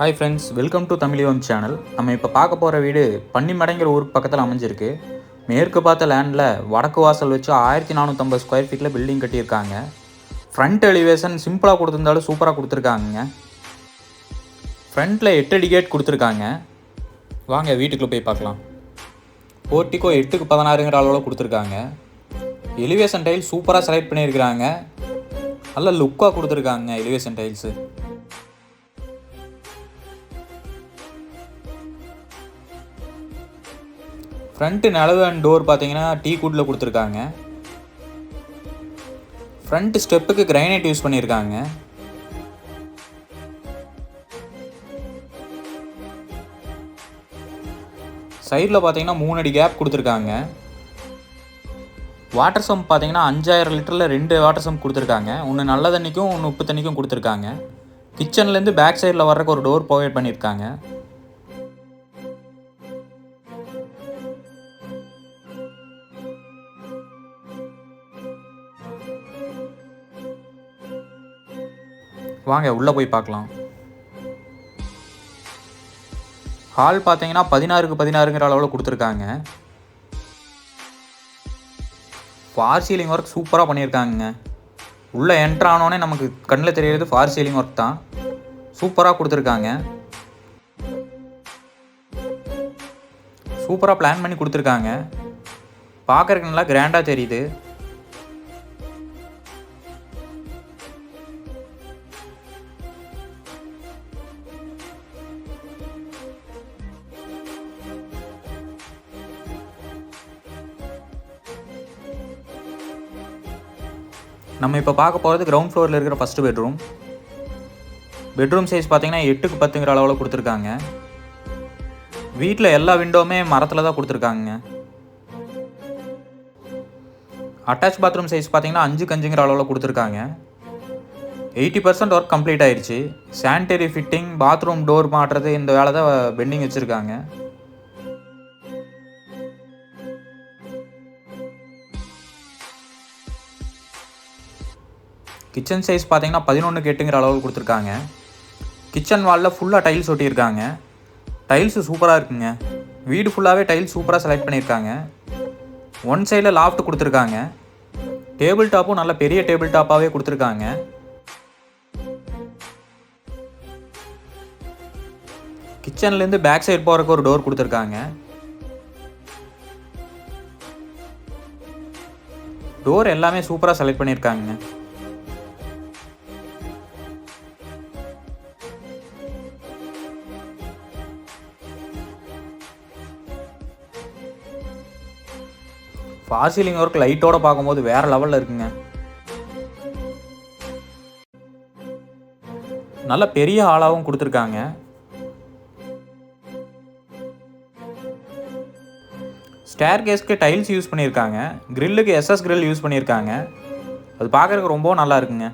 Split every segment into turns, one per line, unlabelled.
Hi friends welcome to Tamizhiyon channel நம்ம இப்போ பார்க்க போகிற வீடு பன்னிமடைங்கிற ஊருக்கு பக்கத்தில் அமைஞ்சிருக்கு. மேற்கு பார்த்த லேண்டில் வடக்கு வாசல் வச்சு ஆயிரத்தி நானூற்றம்பது ஸ்கொயர் ஃபீட்டில் பில்டிங் கட்டியிருக்காங்க. ஃப்ரண்ட் எலிவேஷன் சிம்பிளாக கொடுத்துருந்தாலும் சூப்பராக கொடுத்துருக்காங்க ஃப்ரண்ட்டில் எட்டு அடி கேட் கொடுத்துருக்காங்க. வாங்க வீட்டுக்குள்ளே போய் பார்க்கலாம். போர்ட்டிக்கோ எட்டுக்கு பதினாறுங்கிற அளவில் கொடுத்துருக்காங்க. எலிவேஷன் டைல் சூப்பராக செலக்ட் பண்ணியிருக்கிறாங்க. நல்ல லுக்காக கொடுத்துருக்காங்க எலிவேஷன் டைல்ஸு ஃப்ரண்ட்டு நிலவு அண்ட் டோர் பார்த்தீங்கன்னா டீ கூட்டில் கொடுத்துருக்காங்க. ஃப்ரண்ட் ஸ்டெப்புக்கு கிரைனைட் யூஸ் பண்ணியிருக்காங்க. சைடில் பார்த்தீங்கன்னா மூணு அடி கேப் கொடுத்துருக்காங்க. வாட்டர் சம்ப் பார்த்தீங்கன்னா அஞ்சாயிரம் லிட்டரில் ரெண்டு வாட்டர் சம்ப் கொடுத்துருக்காங்க. ஒன்று நல்ல தண்ணிக்கும் ஒன்று உப்பு தண்ணிக்கும் கொடுத்துருக்காங்க. கிச்சன்லேருந்து பேக் சைடில் வர்றக்கு ஒரு டோர் ப்ரொவைட் பண்ணியிருக்காங்க. வாங்க உள்ளே போய் பார்க்கலாம். ஹால் பார்த்தீங்கன்னா பதினாறுக்கு பதினாறுங்கிற அளவில் கொடுத்துருக்காங்க. ஃபார் சீலிங் ஒர்க் சூப்பராக பண்ணியிருக்காங்க உள்ளே என்ட்ரு ஆனோடனே நமக்கு கண்ணில் தெரியறது ஃபார் சீலிங் ஒர்க் தான். சூப்பராக கொடுத்துருக்காங்க. சூப்பராக பிளான் பண்ணி கொடுத்துருக்காங்க. பார்க்குறக்கு நல்லா கிராண்டாக தெரியுது. நம்ம இப்போ பார்க்க போகிறது கிரவுண்ட் ஃப்ளோரில் இருக்கிற ஃபஸ்ட்டு பெட்ரூம் பெட்ரூம் சைஸ் பார்த்தீங்கன்னா எட்டுக்கு பத்துங்கிற அளவில் கொடுத்துருக்காங்க. வீட்டில் எல்லா விண்டோவுமே மரத்தில் தான் கொடுத்துருக்காங்க. அட்டாச் பாத்ரூம் சைஸ் பார்த்தீங்கன்னா அஞ்சுக்கு அஞ்சுங்கிற அளவில் கொடுத்துருக்காங்க. எயிட்டி பர்சன்ட் ஒர்க் கம்ப்ளீட் ஆயிடுச்சு சானிடரி ஃபிட்டிங் பாத்ரூம் டோர் மாட்டுறது இந்த வேலை தான் பெண்டிங் uh, வச்சுருக்காங்க. கிச்சன் சைஸ் பார்த்தீங்கன்னா பதினொன்று எட்டுங்கிற அளவுக்கு கொடுத்துருக்காங்க. கிச்சன் வாலில் ஃபுல்லாக டைல்ஸ் ஒட்டியிருக்காங்க. டைல்ஸு சூப்பராக இருக்குங்க. வீடு ஃபுல்லாகவே டைல்ஸ் சூப்பராக செலக்ட் பண்ணியிருக்காங்க. ஒன் சைடில் லாஃப்ட் கொடுத்துருக்காங்க. டேபிள் டாப்பும் நல்ல பெரிய டேபிள் டாப்பாகவே கொடுத்துருக்காங்க. கிச்சன்லேருந்து பேக் சைடு போகிறக்கு ஒரு டோர் கொடுத்துருக்காங்க. டோர் எல்லாமே சூப்பராக செலக்ட் பண்ணியிருக்காங்க. ஃபார் சீலிங் ஒர்க் லைட்டோட பார்க்கும்போது வேற லெவலில் இருக்குங்க. நல்ல பெரிய ஹாலாகவும் கொடுத்துருக்காங்க. ஸ்டேர் கேஸ்க்கு டைல்ஸ் யூஸ் பண்ணியிருக்காங்க க்ரில்லுக்கு எஸ்எஸ் க்ரில் யூஸ் பண்ணியிருக்காங்க. அது பார்க்குறதுக்கு ரொம்ப நல்லா இருக்குங்க.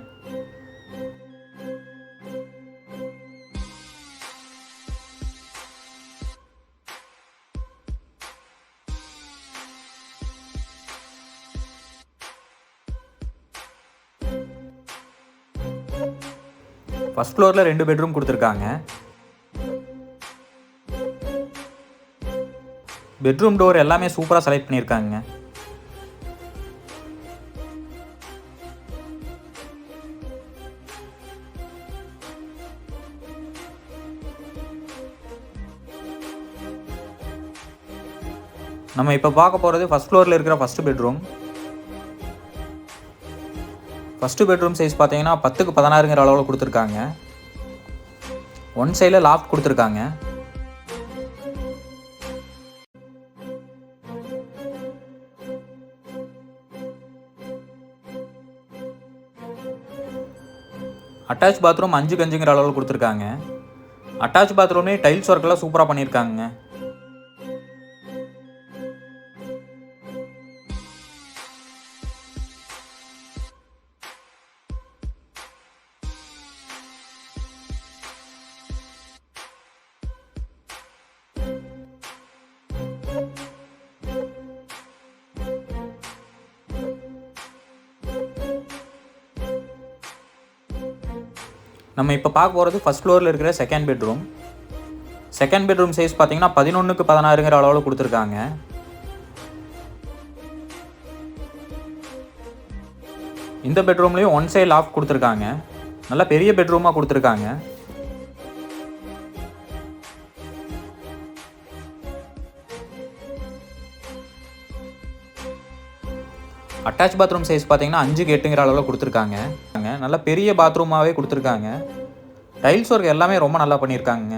ஃபஸ்ட் ஃப்ளோரில் ரெண்டு பெட்ரூம் கொடுத்துருக்காங்க. பெட்ரூம் டோர் எல்லாமே சூப்பராக செலக்ட் பண்ணியிருக்காங்க. நம்ம இப்போ பார்க்க போகிறது ஃபஸ்ட் ஃப்ளோரில் இருக்கிற first bedroom first bedroom size பார்த்தீங்கன்னா பத்துக்கு பதினாறுங்கிற அளவில் கொடுத்துருக்காங்க. ஒன் சைடில் லாஃப்ட் கொடுத்துருக்காங்க. அட்டாச் பாத்ரூம் அஞ்சு கஞ்சுங்கிற அளவில் கொடுத்துருக்காங்க. அட்டாச் பாத்ரூம்லேயே டைல்ஸ் ஒர்க்கெல்லாம் சூப்பராக பண்ணியிருக்காங்க நம்ம இப்போ பார்க்க போகிறது ஃபஸ்ட் ஃப்ளோரில் இருக்கிற second bedroom second bedroom size பார்த்தீங்கன்னா பதினொன்றுக்கு பதினாறுங்கிற அளவில் கொடுத்துருக்காங்க. இந்த பெட்ரூம்லேயும் ஒன் சைடு லாஃப்ட் கொடுத்துருக்காங்க. நல்ல பெரிய பெட்ரூமாக கொடுத்துருக்காங்க. அட்டாச் பாத்ரூம் சைஸ் பார்த்தீங்கன்னா அஞ்சுக்கு எட்டுங்கிற அளவில் கொடுத்துருக்காங்க. நல்ல பெரிய பாத்ரூமாகவே கொடுத்துருக்காங்க. டைல்ஸ் ஒர்க் எல்லாமே ரொம்ப நல்லா பண்ணியிருக்காங்க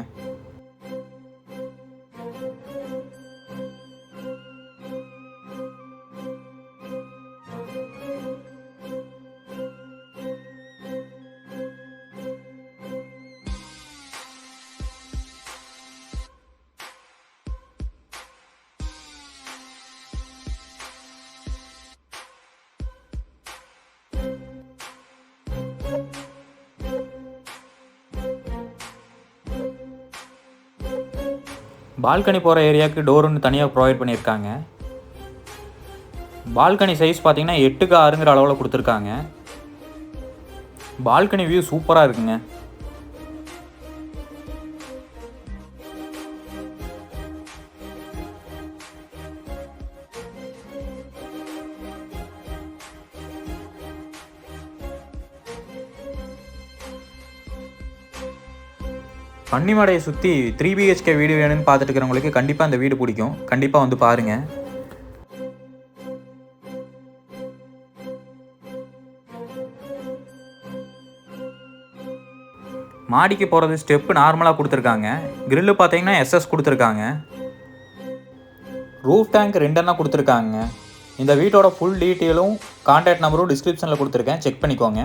பால்கனி போகிற ஏரியாவுக்கு டோர் ஒன்று தனியாக ப்ரொவைட் பண்ணியிருக்காங்க. பால்கனி சைஸ் பார்த்தீங்கன்னா எட்டுக்கு ஆறுங்கிற அளவில் கொடுத்துருக்காங்க. பால்கனி வியூ சூப்பராக இருக்குங்க. பன்னிமடையை சுற்றி த்ரீ பிஹெச்கே வீடு வேணும்னு பார்த்துட்டு இருக்கிறவங்களுக்கு கண்டிப்பாக அந்த வீடு பிடிக்கும். கண்டிப்பாக வந்து பாருங்கள் மாடிக்கு போகிறது ஸ்டெப்பு நார்மலாக கொடுத்துருக்காங்க. கிரில்லு பார்த்தீங்கன்னா எஸ்எஸ் கொடுத்துருக்காங்க. ரூஃப் டேங்க் ரெண்டெண்ணா கொடுத்துருக்காங்க. இந்த வீட்டோட ஃபுல் டீட்டெயிலும் கான்டாக்ட் நம்பரும் டிஸ்கிரிப்ஷனில் கொடுத்துருக்கேன். செக் பண்ணிக்கோங்க.